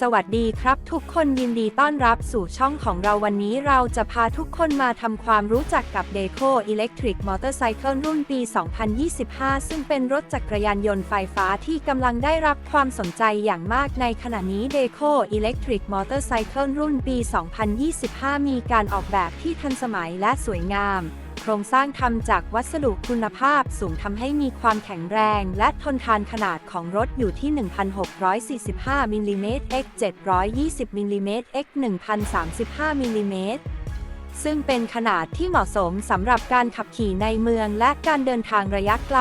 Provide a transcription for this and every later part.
สวัสดีครับ ทุกคนยินดีต้อนรับสู่ช่องของเราวันนี้เราจะพาทุกคนมาทำความรู้จักกับ Deco Electric Motorcycle รุ่นปี 2025 ซึ่งเป็นรถจักรยานยนต์ไฟฟ้าที่กำลังได้รับความสนใจอย่างมากในขณะนี้ Deco Electric Motorcycle รุ่นปี 2025 มีการออกแบบที่ทันสมัยและสวยงาม โครงสร้างทำจากวัสดุคุณภาพสูงทำให้มีความแข็งแรง และทนทานขนาดของรถอยู่ที่ 1,645มิลลิเมตร x 720มิลลิเมตร x 1,035มิลลิเมตรซึ่งเป็นขนาดที่เหมาะสมสำหรับการขับขี่ในเมืองและการเดินทางระยะไกล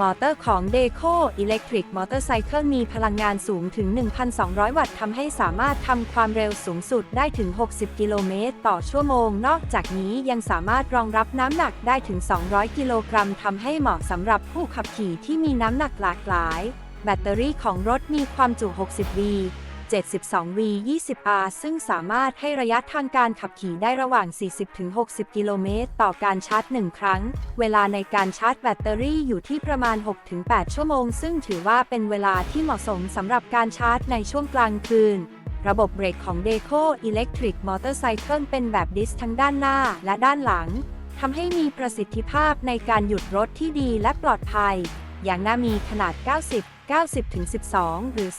มอเตอร์ของ Deco Electric Motorcycle มีพลังงานสูงถึง 1,200 วัตต์ทำให้สามารถทำความเร็วสูงสุดได้ถึง 60 กิโลเมตรต่อชั่วโมง นอกจากนี้ยังสามารถรองรับน้ำหนักได้ถึง 200 กิโลกรัมทำให้เหมาะสำหรับผู้ขับขี่ที่มีน้ำหนักหลากหลาย แบตเตอรี่ของรถมีความจุ 60 V 72 V 20 R ซึ่งสามารถให้ระยะทางการขับขี่ได้ระหว่าง 40-60 กิโลเมตร ต่อการชาร์จ 1 ครั้ง เวลาในการชาร์จแบตเตอรี่อยู่ที่ประมาณ 6-8 ชั่วโมง ซึ่งถือว่าเป็นเวลาที่เหมาะสมสำหรับการชาร์จในช่วงกลางคืนระบบเบรกของ Deco Electric Motorcycle เป็นแบบดิสทั้งด้านหน้าและด้านหลัง ทำให้มีประสิทธิภาพในการหยุดรถที่ดีและปลอดภัย อย่างหน้ามีขนาด 90 90-12 หรือ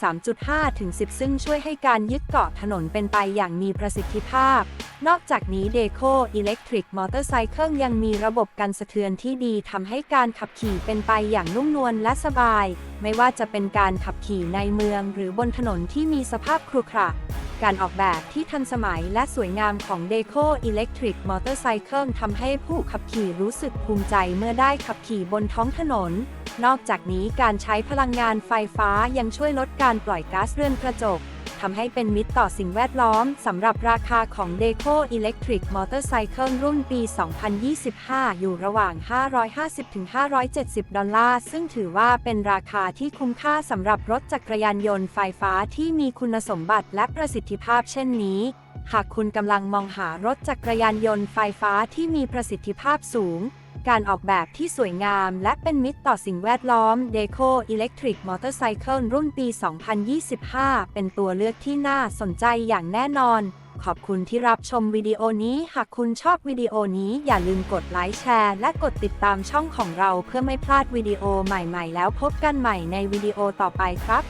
3.5-10 ซึ่งช่วยให้การยึดเกาะถนนเป็นไปอย่างมีประสิทธิภาพ นอกจากนี้ Deco Electric Motorcycle ยังมีระบบกันสะเทือนที่ดีทำให้การขับขี่เป็นไปอย่างนุ่มนวลและสบาย ไม่ว่าจะเป็นการขับขี่ในเมืองหรือบนถนนที่มีสภาพครุขระการออกแบบที่ทันสมัยและสวยงามของ Deco Electric Motorcycle ทำให้ผู้ขับขี่รู้สึกภูมิใจเมื่อได้ขับขี่บนท้องถนน นอกจากนี้การใช้พลังงานไฟฟ้ายังช่วยลดการปล่อยก๊าซเรือนกระจกทำให้เป็นมิตรต่อสิ่งแวดล้อม สำหรับราคาของ Deco Electric Motorcycle รุ่นปี 2025 อยู่ระหว่าง 550-570 ดอลลาร์ ซึ่งถือว่าเป็นราคาที่คุ้มค่าสำหรับรถจักรยานยนต์ไฟฟ้าที่มีคุณสมบัติและประสิทธิภาพเช่นนี้ หากคุณกำลังมองหารถจักรยานยนต์ไฟฟ้าที่มีประสิทธิภาพสูง การออกแบบที่สวยงาม และเป็นมิตรต่อสิ่งแวดล้อม Deco Electric Motorcycle รุ่นปี 2025 เป็นตัวเลือกที่น่าสนใจอย่างแน่นอน ขอบคุณที่รับชมวิดีโอนี้ หากคุณชอบวิดีโอนี้อย่าลืมกดไลค์แชร์ และกดติดตามช่องของเราเพื่อไม่พลาดวิดีโอใหม่ๆ แล้วพบกันใหม่ในวิดีโอต่อไปครับ